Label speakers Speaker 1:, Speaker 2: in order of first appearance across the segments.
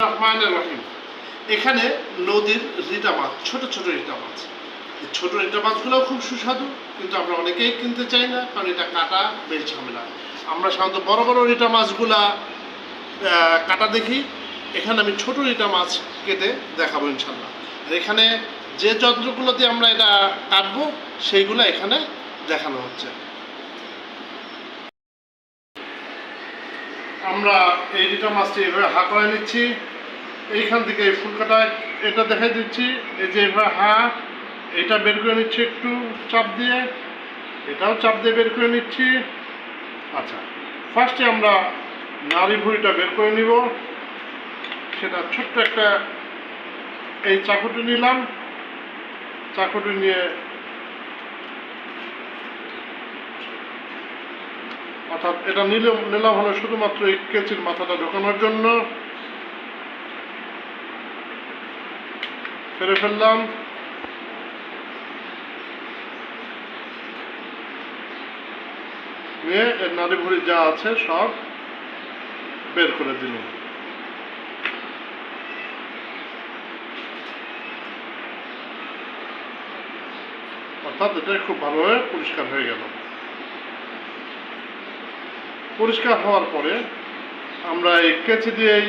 Speaker 1: রহিম। এখানে নদীর রিটা মাছ, ছোট ছোট রিটা মাছ। ছোট রিটা মাছগুলোও খুব সুস্বাদু, কিন্তু আমরা অনেকেই কিনতে চাই না, কারণ এটা কাটা বেশ ঝামেলা। আমরা সাধারণত বড় বড় রিটা মাছগুলা কাটা দেখি। এখানে আমি ছোট রিটা মাছ কেটে দেখাবো ইনশাল্লাহ আর এখানে যে যন্ত্রগুলো দিয়ে আমরা এটা কাটবো, সেইগুলো এখানে দেখানো হচ্ছে। আমরা এই রিটা মাছটি এভাবে হা করে নিচ্ছি। এইখান থেকে এই ফুলকাটা এটা দেখাই দিচ্ছি। এই যে এভাবে হা, এটা বের করে নিচ্ছি একটু চাপ দিয়ে। এটাও চাপ দিয়ে বের করে নিচ্ছি। আচ্ছা ফার্স্টে আমরা নাড়ি ভুঁড়িটা বের করে নিব। সেটা ছোট্ট একটা এই চাকুটি নিলাম। চাকুটি নিয়ে অর্থাৎ এটা নিলে নিলাম হলো শুধুমাত্র এই কেচির মাথাটা ঢোকানোর জন্য। ফেলে ফেললাম। নিয়ে এর নাড়ি ভুড়ি যা আছে সব বের করে দিলাম। অর্থাৎ এটা খুব ভালোভাবে পরিষ্কার হয়ে গেল। পরিষ্কার হওয়ার পরে আমরা এই কেচি দিয়েই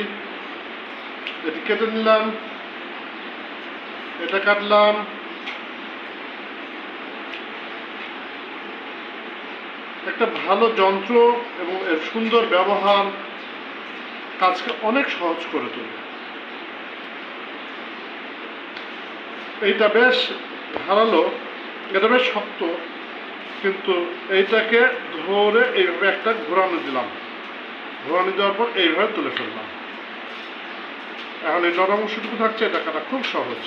Speaker 1: এটি কেটে নিলাম, এটা কাটলাম। একটা ভালো যন্ত্র এবং এর সুন্দর ব্যবহার কাজকে অনেক সহজ করে তোলে। এইটা বেশ ধারালো এটা বেশ শক্ত। কিন্তু এইটাকে ধরে এইভাবে একটা ঘোরানো দিলাম। ঘোরানো দেওয়ার পর এইভাবে তুলে ফেললাম। এখন এই নরম অংশটুকু থাকছে, এটা কাটা খুব সহজ।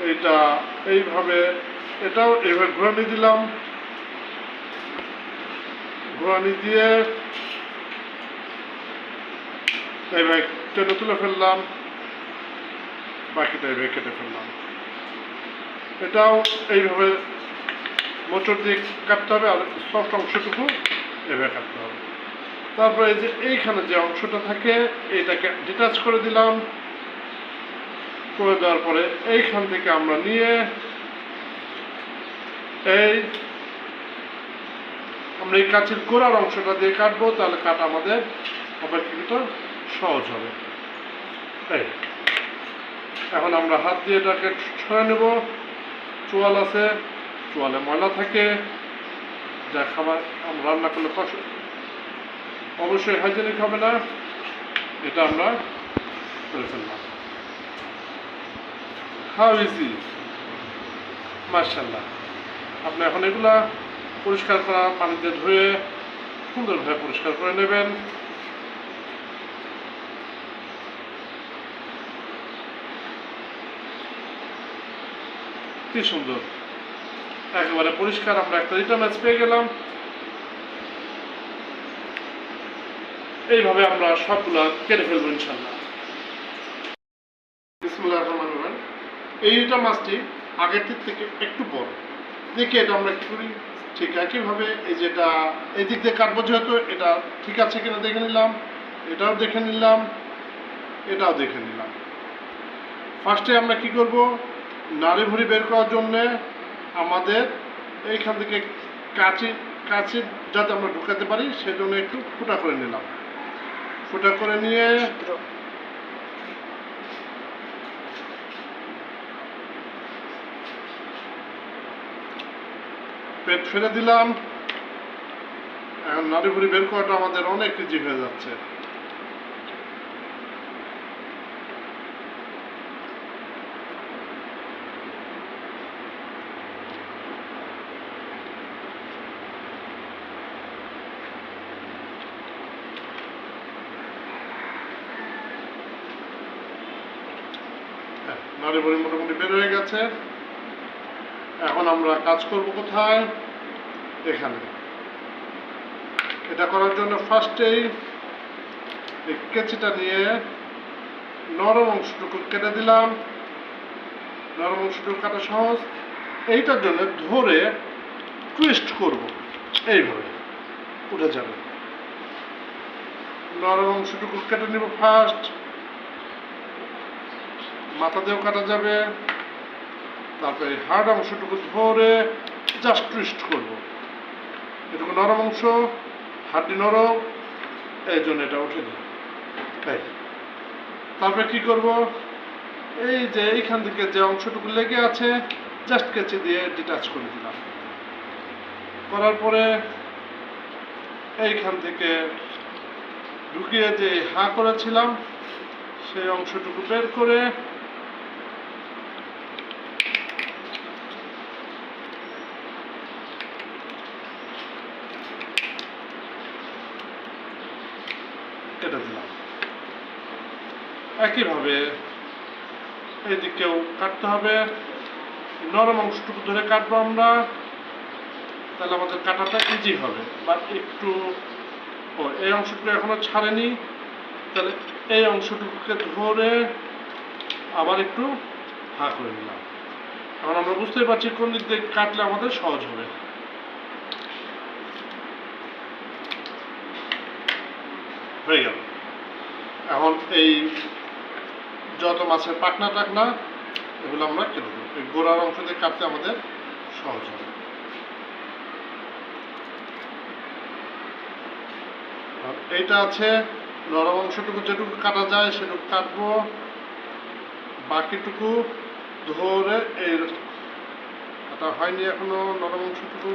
Speaker 1: এইটা এইভাবে, এটাও এইভাবে ঘোরানি দিলাম। ঘোরানি দিয়ে এইভাবে টেনে তুলে ফেললাম। বাকিটা এইভাবে কেটে ফেললাম। এটাও এইভাবে মোচর দিয়ে কাটতে হবে আর সফট অংশটুকু এভাবে কাটতে হবে। তারপরে এই যে এইখানে যে অংশটা থাকে এটাকে ডিটাচ করে দিলাম। করে দেওয়ার পরে এইখান থেকে আমরা নিয়ে এই আমরা এই কাছের গোড়ার অংশটা দিয়ে কাটবো, তাহলে কাটা আমাদের অপেক্ষিত সহজ হবে। এই, এখন আমরা হাত দিয়ে এটাকে ছড়ে নেব। চোয়াল আছে, চোয়ালে ময়লা থাকে, যা খাবার আমরা রান্না করলে অবশ্যই হাইজেনিক হবে না, এটা আমরা করে ফেললাম হাউ ইজি মার্শাল্লাহ আপনি এখন এগুলা পরিষ্কার করা পানিতে ধুয়ে সুন্দরভাবে পরিষ্কার করে নেবেন। কি সুন্দর। একেবারে পরিষ্কার, আমরা একটা রিটার্ন ম্যাচ পেয়ে গেলাম। এইভাবে আমরা সবগুলা কেটে ফেলব ইনশাল্লাহ এই রিটা মাছটি আগের থেকে একটু বড়। দেখে এটা আমরা কি করি? ঠিক একইভাবে এই যেটা এই দিক দিয়ে কাটবো যেহেতু, এটা ঠিক আছে কিনা দেখে নিলাম। এটাও দেখে নিলাম। এটাও দেখে নিলাম। ফার্স্টে আমরা কি করব? নাড়ি ভুড়ি বের করার জন্যে আমাদের এইখান থেকে কাঁচি কাঁচি যাতে আমরা ঢুকাতে পারি, সেজন্য একটু ফুটা করে নিলাম। ফুটা করে নিয়ে পেট ফেলে দিলাম। এখন নাড়ি ভুড়ি বের করাটা আমাদের অনেক ইজি হয়ে যাচ্ছে। হ্যাঁ, মোটামুটি বের হয়ে গেছে। এখন আমরা কাজ করব কোথায়? এখানে। এটা করার জন্য ফার্স্টেই এই কেচিটা নিয়ে নরম অংশটুকু কেটে দিলাম। নরম অংশটুকু কাটা সহজ। এইটার জন্য ধরে টুইস্ট করব। এইভাবে উঠে যাবে। নরম অংশটুকু কেটে নেব ফার্স্ট মাথা দিয়েও কাটা যাবে। তারপরে হার্ড অংশটুকু ধরে জাস্ট টুইস্ট করব। এটুকু নরম অংশ হাড্ডি নরম, এই জন্য এটা দিই এই। তারপরে কি করব? এই যে এইখান থেকে যে অংশটুকু লেগে আছে জাস্ট কেচে দিয়ে ডিটাচ করে দিলাম। করার পরে এইখান থেকে ঢুকিয়ে যে হা করেছিলাম, সেই অংশটুকু বের করে কেটে দিলাম একইভাবে এই কাটতে হবে। নরম অংশটুকু ধরে কাটবো আমরা। তাহলে আমাদের কাটাটা ইজি হবে। বা একটু, ও, এই অংশটুকু এখনও ছাড়েনি। তাহলে এই অংশটুকুকে ধরে আবার একটু হা করে নিলাম। এখন আমরা বুঝতেই পারছি কোন দিক দিয়ে কাটলে আমাদের সহজ হবে। হয়ে গেল। এখন এই যত মাছের পাকনা টাকনা এগুলো আমরা কেটে দেবো। এই গোড়ার অংশ দিয়ে কাটতে আমাদের সহজ হবে এইটা আছে, নরম অংশটুকু যেটুকু কাটা যায় সেটুকু কাটবো। বাকিটুকু ধরে এই কাটা হয়নি এখনও নরম অংশটুকু।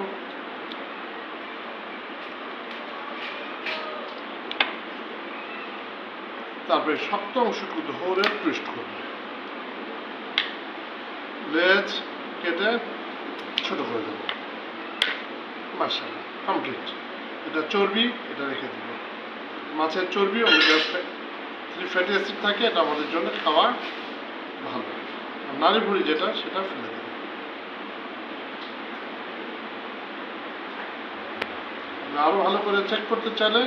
Speaker 1: তারপরে শক্ত অংশটুকু ধরে টুইস্ট করবে। লেজ কেটে ছোট করে দেবো। মাসাল্লাহ কমপ্লিট এটা চর্বি, এটা রেখে দেব। মাছের চর্বি ওমেগা থ্রি ফ্যাটি অ্যাসিড থাকে, এটা আমাদের জন্য খাওয়া ভালো। আর নারী ভুড়ি যেটা, সেটা ফেলে দেবে। আরও ভালো করে চেক করতে চাইলে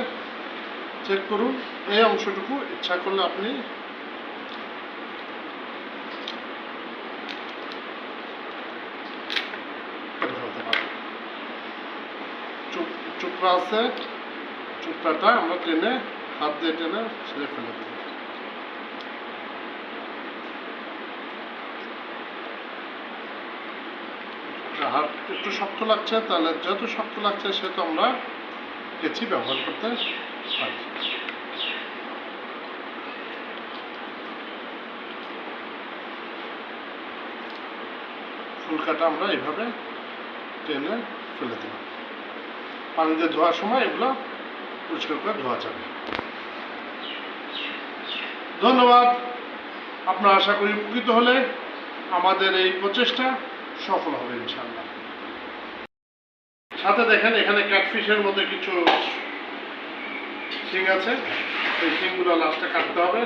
Speaker 1: চেক করুন। এই অংশটুকু ইচ্ছা করলে আপনি চুপড়া আছে। চুপড়াটা আমরা টেনে, হাত দিয়ে টেনে ছেড়ে ফেলে দেব। হাত একটু শক্ত লাগছে, তাহলে যত শক্ত লাগছে সে তো আমরা কেচি ব্যবহার করতে পারি ফুলকাটা আমরা এইভাবে টেনে ফেলে দিলাম পানি দিয়ে ধোয়ার সময় এগুলো পরিষ্কার করে ধোয়া যাবে ধন্যবাদ আপনারা আশা করি উপকৃত হলে আমাদের এই প্রচেষ্টা সফল হবে ইনশাল্লাহ সাথে দেখেন এখানে ক্যাটফিশের মধ্যে কিছু শিং আছে। সেই শিংগুলো লাস্টে কাটতে হবে।